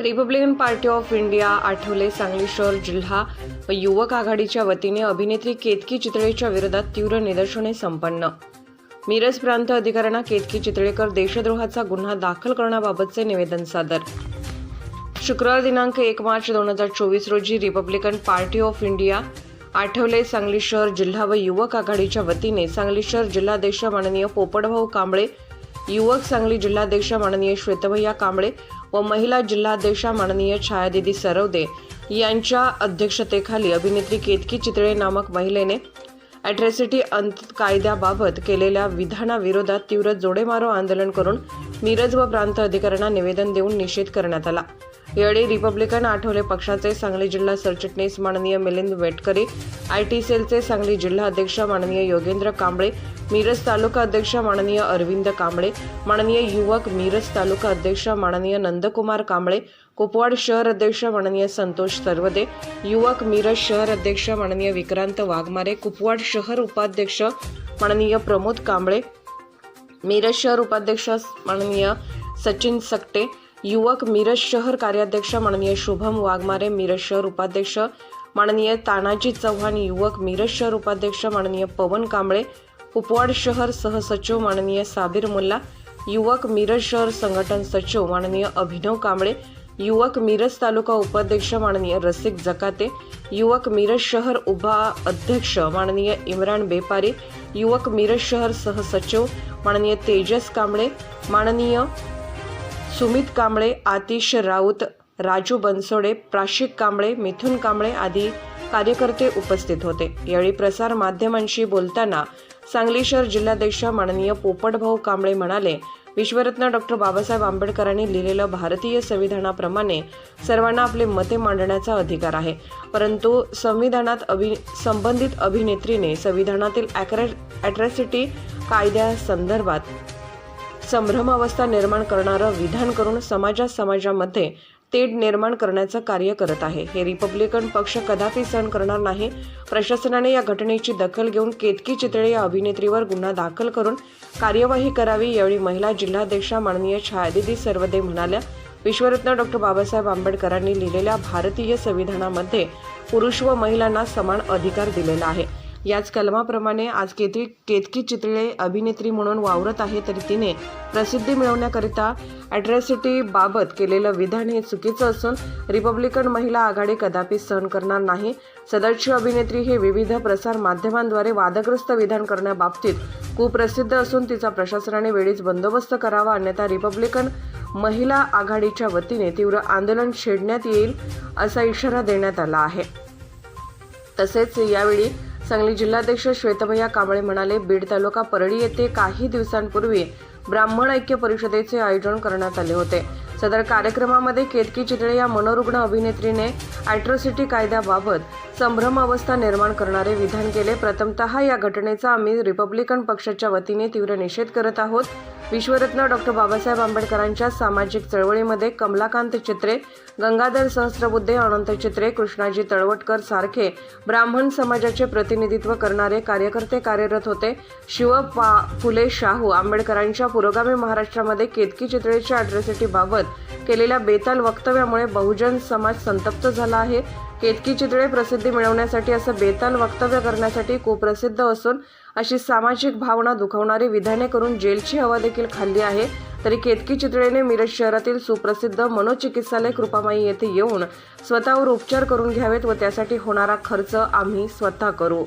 Republican party of India Athawale Sangli शहर जिल्हा. व युवक आघाडीच्या वतीने अभिनेत्री केतकी चितळेच्या विरोधात तीव्र निदर्शने संपन्न. मिरज प्रांत अधिकाऱ्यांना केतकी चितळेकर देशद्रोहाचा गुन्हा दाखल करण्याबाबतचे निवेदन सादर. शुक्रवार दिनांक एक मार्च दोन हजार चोवीस रोजी Republican party of India Athawale Sangli शहर जिल्हा व युवक आघाडीच्या वतीने सांगली शहर जिल्हाध्यक्ष माननीय पोपटभाऊ कांबळे युवक सांगली जिल्हाध्यक्ष माननीय श्वेतभैया कांबळे व महिला जिल्हाध्यक्षा माननीय छायादिदी सरवदे यांच्या अध्यक्षतेखाली अभिनेत्री केतकी चितळे नामक महिलेने ॲट्रेसिटी अंत कायद्याबाबत केलेल्या विधानाविरोधात तीव्र जोडेमारो आंदोलन करून मिरज व प्रांत अधिकाऱ्यांना निवेदन देऊन निषेध करण्यात आला. यावेळी रिपब्लिकन आठवले पक्षाचे सांगली जिल्हा सरचिटणीस माननीय मिलिंद वेटकरी आय टी सेलचे सांगली जिल्हा अध्यक्ष माननीय योगेंद्र कांबळे मिरज तालुका अध्यक्ष माननीय अरविंद कांबळे माननीय युवक मिरज तालुका अध्यक्ष माननीय नंदकुमार कांबळे कुपवाड शहर अध्यक्ष माननीय संतोष सरवदे युवक मिरज शहर अध्यक्ष माननीय विक्रांत वाघमारे कुपवाड शहर उपाध्यक्ष माननीय प्रमोद कांबळे मिरज शहर उपाध्यक्ष माननीय सचिन सकटे युवक मिरज शहर कार्याध्यक्ष माननीय शुभम वाघमारे मिरज शहर उपाध्यक्ष माननीय तानाजी चव्हाण युवक मिरज शहर उपाध्यक्ष माननीय पवन कांबळे कुपवाड शहर सहसचिव माननीय साबिर मुल्ला युवक मिरज शहर संघटन सचिव माननीय अभिनव कांबळे युवक मिरज तालुका उपाध्यक्ष माननीय रसिक जकाते युवक मिरज शहर उभा अध्यक्ष माननीय इम्रान बेपारी युवक मिरज शहर सहसचिव माननीय तेजस कांबळे माननीय सुमित कांबळे आतिश राऊत राजू बनसोडे प्राशिक कांबळे मिथुन कांबळे आदी कार्यकर्ते उपस्थित होते. यावेळी प्रसार माध्यमांशी बोलताना सांगली शहर जिल्हाध्यक्ष माननीय पोपटभाऊ कांबळे म्हणाले विश्वरत्न डॉक्टर बाबासाहेब आंबेडकरांनी लिहिलेलं भारतीय संविधानाप्रमाणे सर्वांना आपले मते मांडण्याचा अधिकार आहे. परंतु संविधानात अभि संबंधित अभिनेत्रीने संविधानातील ॲक्रे ॲट्रॅसिटी कायद्यासंदर्भात संभ्रमावस्था निर्माण करणारं विधान करून समाजात समाजामध्ये तेढ निर्माण करण्याचं कार्य करत आहे. हे रिपब्लिकन पक्ष कदापि सहन करणार नाही. प्रशासनाने या घटनेची दखल घेऊन केतकी चितळे या अभिनेत्रीवर गुन्हा दाखल करून कार्यवाही करावी यावेळी महिला जिल्हाध्यक्षा माननीय छायादिदी सर्वदे म्हणाल्या. विश्वरत्न डॉक्टर बाबासाहेब आंबेडकरांनी लिहिलेल्या भारतीय संविधानामध्ये पुरुष व महिलांना समान अधिकार दिलेला आहे. याच कलमाप्रमाणे आज केतकी केतकी चितळे अभिनेत्री म्हणून वावरत आहे तरी तिने प्रसिद्धी मिळवण्याकरिता ॲड्रेसिटीबाबत केलेलं विधान हे चुकीचं असून रिपब्लिकन महिला आघाडी कदापि सहन करणार नाही. सदरची अभिनेत्री हे विविध प्रसार माध्यमांद्वारे वादग्रस्त विधान करण्याबाबतीत कुप्रसिद्ध असून तिचा प्रशासनाने वेळीच बंदोबस्त करावा अन्यथा रिपब्लिकन महिला आघाडीच्या वतीने तीव्र आंदोलन छेडण्यात येईल असा इशारा देण्यात आला आहे. तसेच यावेळी सांगली जिल्हाध्यक्ष श्वेतभैया कांबळे म्हणाले बीड तालुका परळी येथे काही दिवसांपूर्वी ब्राह्मण ऐक्य परिषदेचे आयोजन करण्यात आले होते. सदर कार्यक्रमामध्ये केतकी चितळे या मनोरुग्ण अभिनेत्रीने ॲट्रॉसिटी कायद्याबाबत संभ्रम अवस्था निर्माण करणारे विधान केले. प्रथमतः या घटनेचा आम्ही रिपब्लिकन पक्षाच्या वतीने तीव्र निषेध करत आहोत. विश्वरत्न डॉक्टर बाबासाहेब आंबेडकरांच्या सामाजिक चळवळीमध्ये कमलाकांत चित्रे गंगाधर सहस्त्रबुद्धे अनंत चित्रे कृष्णाजी तळवटकर सारखे ब्राह्मण समाजाचे प्रतिनिधित्व करणारे कार्यकर्ते कार्यरत होते. शिव पा फुले शाहू आंबेडकरांच्या पुरोगामी महाराष्ट्रामध्ये केतकी चित्रेच्या अॅट्रॉसिटीबाबत बाबत केलेल्या बेताल वक्तव्यामुळे बहुजन समाज संतप्त झाला आहे. केतकी चितळे प्रसिद्धी मिळवण्यासाठी असं बेताल वक्तव्य करण्यासाठी कुप्रसिद्ध असून अशी सामाजिक भावना दुखवणारी विधाने करून जेलची हवा देखील खाल्ली आहे. तरी केतकी चितळेने मिरज शहरातील सुप्रसिद्ध मनोचिकित्सालय कृपामाई येथे येऊन स्वतःवर उपचार करून घ्यावेत व त्यासाठी होणारा खर्च आम्ही स्वतः करू.